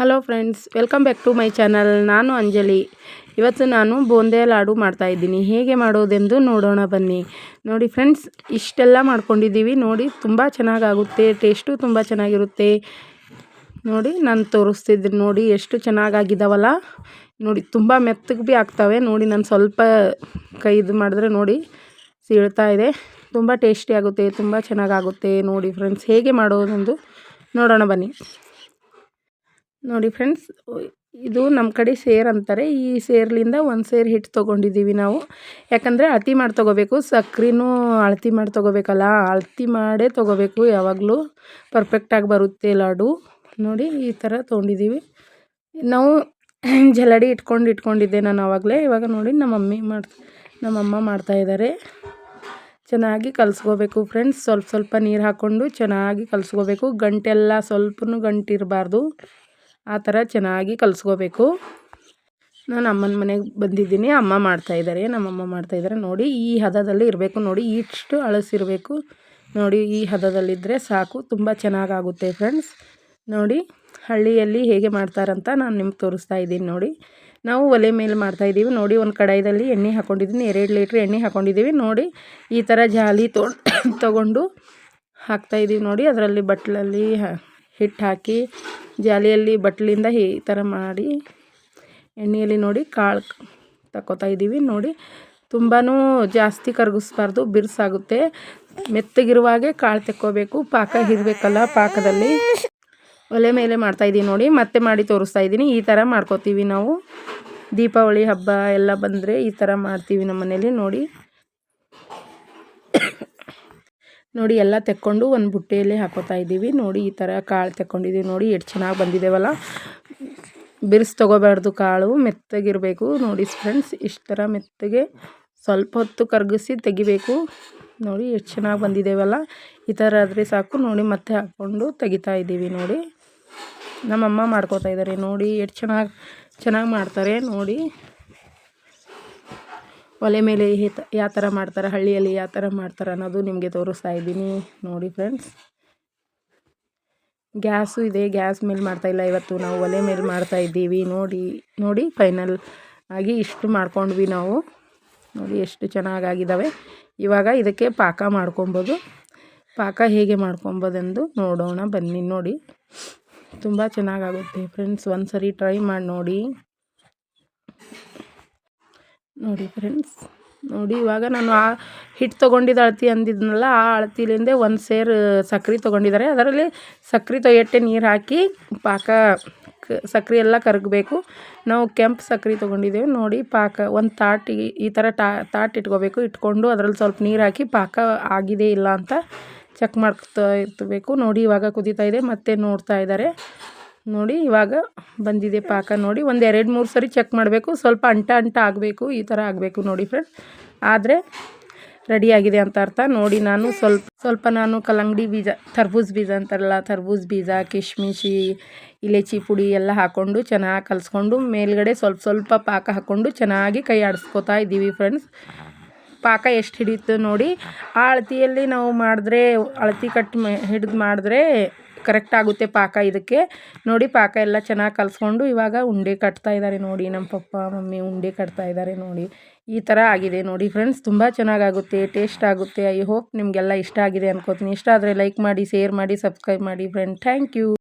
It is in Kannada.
Hello friends welcome back to my channel ನಾನು ಅಂಜಲಿ. ಇವತ್ತು ನಾನು ಬೂಂದೆ ಲಾಡು ಮಾಡ್ತಾಯಿದ್ದೀನಿ ಹೇಗೆ ಮಾಡೋದೆಂದು ನೋಡೋಣ ಬನ್ನಿ. ನೋಡಿ ಫ್ರೆಂಡ್ಸ್ ಇಷ್ಟೆಲ್ಲ ಮಾಡ್ಕೊಂಡಿದ್ದೀವಿ. ನೋಡಿ, ತುಂಬ ಚೆನ್ನಾಗಾಗುತ್ತೆ ಟೇಸ್ಟು ತುಂಬ ಚೆನ್ನಾಗಿರುತ್ತೆ. ನೋಡಿ, ನಾನು ತೋರಿಸ್ತಿದ್ದೀನಿ. ನೋಡಿ, ಎಷ್ಟು ಚೆನ್ನಾಗಾಗಿದ್ದಾವಲ್ಲ ನೋಡಿ, ತುಂಬ ಮೆತ್ತಗೆ ಭೀ ಆಗ್ತವೆ. ನೋಡಿ, ನಾನು ಸ್ವಲ್ಪ ಕೈ ಇದು ಮಾಡಿದ್ರೆ ನೋಡಿ, ಸೀಳ್ತಾ ಇದೆ. ತುಂಬ ಟೇಸ್ಟಿ ಆಗುತ್ತೆ, ತುಂಬ ಚೆನ್ನಾಗಾಗುತ್ತೆ. ನೋಡಿ ಫ್ರೆಂಡ್ಸ್ ಹೇಗೆ ಮಾಡೋದೆಂದು ನೋಡೋಣ ಬನ್ನಿ. ನೋಡಿ ಫ್ರೆಂಡ್ಸ್, ಇದು ನಮ್ಮ ಕಡೆ ಸೇರ್ ಅಂತಾರೆ. ಈ ಸೇರ್ಲಿಂದ ಒಂದು ಸೇರ್ ಹಿಟ್ಟು ತೊಗೊಂಡಿದ್ದೀವಿ ನಾವು. ಯಾಕಂದರೆ ಅಳತಿ ಮಾಡಿ ತೊಗೋಬೇಕು. ಸಕ್ಕರೆನೂ ಅಳತಿ ಮಾಡಿ ತೊಗೋಬೇಕಲ್ಲ, ಅಳತಿ ಮಾಡೇ ತೊಗೋಬೇಕು ಯಾವಾಗಲೂ. ಪರ್ಫೆಕ್ಟಾಗಿ ಬರುತ್ತೆ ಲಾಡು. ನೋಡಿ ಈ ಥರ ತೊಗೊಂಡಿದ್ದೀವಿ. ನಾವು ಜಲಡಿ ಇಟ್ಕೊಂಡು ಇಟ್ಕೊಂಡಿದ್ದೆ ನಾನು ಆವಾಗಲೇ ಇವಾಗ ನೋಡಿ ನಮ್ಮ ಮಮ್ಮಿ ಮಾಡ್ ನಮ್ಮಮ್ಮ ಮಾಡ್ತಾಯಿದ್ದಾರೆ ಚೆನ್ನಾಗಿ ಕಲಿಸ್ಕೋಬೇಕು ಫ್ರೆಂಡ್ಸ್. ಸ್ವಲ್ಪ ಸ್ವಲ್ಪ ನೀರು ಹಾಕ್ಕೊಂಡು ಚೆನ್ನಾಗಿ ಕಲಿಸ್ಕೋಬೇಕು. ಗಂಟೆಲ್ಲ ಸ್ವಲ್ಪನೂ ಗಂಟಿರಬಾರ್ದು. ಆ ಥರ ಚೆನ್ನಾಗಿ ಕಲಿಸ್ಕೋಬೇಕು. ನಾನು ಅಮ್ಮನ ಮನೆಗೆ ಬಂದಿದ್ದೀನಿ. ಅಮ್ಮ ಮಾಡ್ತಾಯಿದ್ದಾರೆ ನಮ್ಮಮ್ಮ ಮಾಡ್ತಾಯಿದ್ದಾರೆ ನೋಡಿ, ಈ ಹದದಲ್ಲಿ ಇರಬೇಕು. ನೋಡಿ, ಇಷ್ಟು ಅಳಸಿರಬೇಕು ನೋಡಿ, ಈ ಹದದಲ್ಲಿದ್ದರೆ ಸಾಕು. ತುಂಬ ಚೆನ್ನಾಗಾಗುತ್ತೆ ಫ್ರೆಂಡ್ಸ್ ನೋಡಿ, ಹಳ್ಳಿಯಲ್ಲಿ ಹೇಗೆ ಮಾಡ್ತಾರಂತ ನಾನು ನಿಮ್ಗೆ ತೋರಿಸ್ತಾ ಇದ್ದೀನಿ. ನೋಡಿ, ನಾವು ಒಲೆ ಮೇಲೆ ಮಾಡ್ತಾಯಿದ್ದೀವಿ ನೋಡಿ, ಒಂದು ಕಡಾಯಿದಲ್ಲಿ ಎಣ್ಣೆ ಹಾಕ್ಕೊಂಡಿದ್ದೀನಿ ಎರಡು ಲೀಟ್ರ್ ಎಣ್ಣೆ ಹಾಕ್ಕೊಂಡಿದ್ದೀವಿ ನೋಡಿ, ಈ ಥರ ಜಾಲಿ ತೊ ತೊಗೊಂಡು ಹಾಕ್ತಾಯಿದ್ದೀವಿ ನೋಡಿ, ಅದರಲ್ಲಿ ಬಟ್ಲಲ್ಲಿ ಹಿಟ್ಟು ಹಾಕಿ ಜಾಲಿಯಲ್ಲಿ ಬಟ್ಲಿಂದ ಈ ಥರ ಮಾಡಿ ಎಣ್ಣೆಯಲ್ಲಿ ನೋಡಿ ಕಾಳು ತಕ್ಕೋತಾ ಇದ್ದೀವಿ. ನೋಡಿ ತುಂಬಾ ಜಾಸ್ತಿ ಕರಗಿಸ್ಬಾರ್ದು, ಬಿರ್ಸಾಗುತ್ತೆ. ಮೆತ್ತಗಿರುವಾಗೆ ಕಾಳು ತೆಕ್ಕೋಬೇಕು, ಪಾಕ ಇರಬೇಕಲ್ಲ ಪಾಕದಲ್ಲಿ. ಒಲೆ ಮೇಲೆ ಮಾಡ್ತಾಯಿದ್ದೀನಿ ನೋಡಿ, ಮತ್ತೆ ಮಾಡಿ ತೋರಿಸ್ತಾ ಇದ್ದೀನಿ. ಈ ಥರ ಮಾಡ್ಕೋತೀವಿ ನಾವು. ದೀಪಾವಳಿ ಹಬ್ಬ ಎಲ್ಲ ಬಂದರೆ ಈ ಥರ ಮಾಡ್ತೀವಿ ನಮ್ಮ ಮನೇಲಿ ನೋಡಿ. ನೋಡಿ ಎಲ್ಲ ತೆಕ್ಕೊಂಡು ಒಂದು ಬುಟ್ಟೆಯಲ್ಲಿ ಹಾಕೋತಾ ಇದ್ದೀವಿ. ನೋಡಿ ಈ ಥರ ಕಾಳು ತೆಕ್ಕೊಂಡಿದ್ದೀವಿ. ನೋಡಿ ಎಷ್ಟು ಚೆನ್ನಾಗಿ ಬಂದಿದ್ದೇವಲ್ಲ ಬಿರ್ಸ್ ತೊಗೋಬಾರ್ದು ಕಾಳು, ಮೆತ್ತಗಿರಬೇಕು. ನೋಡಿ ಫ್ರೆಂಡ್ಸ್ ಇಷ್ಟು ಥರ ಮೆತ್ತಗೆ ಸ್ವಲ್ಪ ಹೊತ್ತು ಕರಗಿಸಿ ತೆಗಿಬೇಕು. ನೋಡಿ ಎಷ್ಟು ಚೆನ್ನಾಗಿ ಬಂದಿದ್ದೇವಲ್ಲ ಈ ಥರ ಆದರೆ ಸಾಕು. ನೋಡಿ ಮತ್ತೆ ಹಾಕ್ಕೊಂಡು ತೆಗಿತಾ ಇದ್ದೀವಿ ನೋಡಿ. ನಮ್ಮಮ್ಮ ಮಾಡ್ಕೋತಾ ಇದ್ದಾರೆ ನೋಡಿ ಎಷ್ಟು ಚೆನ್ನಾಗಿ ಚೆನ್ನಾಗಿ ಮಾಡ್ತಾರೆ. ನೋಡಿ ಒಲೆ ಮೇಲೆ ಯಾವ ಥರ ಮಾಡ್ತಾರೆ, ಹಳ್ಳಿಯಲ್ಲಿ ಯಾವ ಥರ ಮಾಡ್ತಾರೆ ಅನ್ನೋದು ನಿಮಗೆ ತೋರಿಸ್ತಾ ಇದ್ದೀನಿ. ನೋಡಿ ಫ್ರೆಂಡ್ಸ್ ಗ್ಯಾಸು ಇದೆ, ಗ್ಯಾಸ್ ಮೇಲೆ ಮಾಡ್ತಾಯಿಲ್ಲ ಇವತ್ತು ನಾವು ಒಲೆ ಮೇಲೆ ಮಾಡ್ತಾ ಇದ್ದೀವಿ. ನೋಡಿ ನೋಡಿ ಫೈನಲ್ ಆಗಿ ಇಷ್ಟು ಮಾಡ್ಕೊಂಡ್ವಿ ನಾವು. ನೋಡಿ ಎಷ್ಟು ಚೆನ್ನಾಗಾಗಿದ್ದಾವೆ ಇವಾಗ ಇದಕ್ಕೆ ಪಾಕ ಮಾಡ್ಕೊಬೋದು. ಪಾಕ ಹೇಗೆ ಮಾಡ್ಕೊಬೋದೆಂದು ನೋಡೋಣ ಬನ್ನಿ. ನೋಡಿ, ತುಂಬ ಚೆನ್ನಾಗಾಗುತ್ತೆ ಫ್ರೆಂಡ್ಸ್ ಒಂದು ಸರಿ ಟ್ರೈ ಮಾಡಿ ನೋಡಿ. ನೋಡಿ ಫ್ರೆಂಡ್ಸ್ ನೋಡಿ ಇವಾಗ ನಾನು ಆ ಹಿಟ್ಟು ತೊಗೊಂಡಿದ್ದ ಅಳತಿ ಅಂದಿದ್ನಲ್ಲ, ಆ ಅಳತಿಲಿಂದೆ ಒಂದು ಸೇರು ಸಕ್ರೆ ತೊಗೊಂಡಿದ್ದಾರೆ. ಅದರಲ್ಲಿ ಸಕ್ರೆ ತೊಯ್ಯಟ್ಟೆ ನೀರು ಹಾಕಿ ಪಾಕ ಸಕ್ರೆ ಎಲ್ಲ ಕರಗಬೇಕು. ನಾವು ಕೆಂಪು ಸಕ್ರೆ ತೊಗೊಂಡಿದ್ದೇವೆ. ನೋಡಿ ಪಾಕ ಒಂದು ತಾಟಿಗೆ ಈ ಥರ ತಾಟ್ ಇಟ್ಕೋಬೇಕು. ಇಟ್ಕೊಂಡು ಅದರಲ್ಲಿ ಸ್ವಲ್ಪ ನೀರು ಹಾಕಿ ಪಾಕ ಆಗಿದೆ ಇಲ್ಲ ಅಂತ ಚೆಕ್ ಮಾಡ್ತಾ ಇರ್ತಬೇಕು ನೋಡಿ ಇವಾಗ ಕುದೀತಾ ಇದೆ. ಮತ್ತೆ ನೋಡ್ತಾ ಇದ್ದಾರೆ. ನೋಡಿ, ಇವಾಗ ಬಂದಿದೆ ಪಾಕ ನೋಡಿ. ಒಂದು ಎರಡು ಮೂರು ಸರಿ ಚೆಕ್ ಮಾಡಬೇಕು. ಸ್ವಲ್ಪ ಅಂಟ ಅಂಟ ಆಗಬೇಕು, ಈ ಥರ ಆಗಬೇಕು ನೋಡಿ ಫ್ರೆಂಡ್ ಆದರೆ ರೆಡಿಯಾಗಿದೆ ಅಂತ ಅರ್ಥ. ನೋಡಿ, ನಾನು ಸ್ವಲ್ಪ ಸ್ವಲ್ಪ ನಾನು ಕಲ್ಲಂಗಡಿ ಬೀಜ, ತರ್ಬೂಜ್ ಬೀಜ ಅಂತಾರಲ್ಲ, ತರ್ಬೂಜ್ ಬೀಜ, ಕಿಶ್ಮಿಶಿ, ಇಲೆಚಿ ಪುಡಿ ಎಲ್ಲ ಹಾಕ್ಕೊಂಡು ಚೆನ್ನಾಗಿ ಕಲಿಸ್ಕೊಂಡು ಮೇಲ್ಗಡೆ ಸ್ವಲ್ಪ ಸ್ವಲ್ಪ ಪಾಕ ಹಾಕ್ಕೊಂಡು ಚೆನ್ನಾಗಿ ಕೈ ಆಡಿಸ್ಕೊತಾ ಇದ್ದೀವಿ ಫ್ರೆಂಡ್ಸ್ ಪಾಕ ಎಷ್ಟು ಹಿಡಿಯುತ್ತೆ ನೋಡಿ. ಆ ಅಳತಿಯಲ್ಲಿ ನಾವು ಮಾಡಿದ್ರೆ, ಅಳತಿ ಕಟ್ಟು ಹಿಡಿದು ಮಾಡಿದ್ರೆ ಕರೆಕ್ಟ್ ಆಗುತ್ತೆ ಪಾಕ ಇದಕ್ಕೆ. ನೋಡಿ, ಪಾಕ ಎಲ್ಲ ಚೆನ್ನಾಗಿ ಕಲಿಸ್ಕೊಂಡು ಇವಾಗ ಉಂಡೆ ಕಟ್ತಾ ಇದ್ದಾರೆ ನೋಡಿ ನಮ್ಮ ಪಪ್ಪ, ಮಮ್ಮಿ ಉಂಡೆ ಕಟ್ತಾ ಇದ್ದಾರೆ ನೋಡಿ. ಈ ಥರ ಆಗಿದೆ ನೋಡಿ ಫ್ರೆಂಡ್ಸ್ ತುಂಬ ಚೆನ್ನಾಗಾಗುತ್ತೆ ಟೇಸ್ಟ್ ಆಗುತ್ತೆ. ಐ ಹೋಪ್ ನಿಮಗೆಲ್ಲ ಇಷ್ಟ ಆಗಿದೆ ಅನ್ಕೋತೀನಿ. ಇಷ್ಟ ಆದರೆ ಲೈಕ್ ಮಾಡಿ ಶೇರ್ ಮಾಡಿ ಸಬ್ಸ್ಕ್ರೈಬ್ ಮಾಡಿ ಫ್ರೆಂಡ್ ಥ್ಯಾಂಕ್ ಯು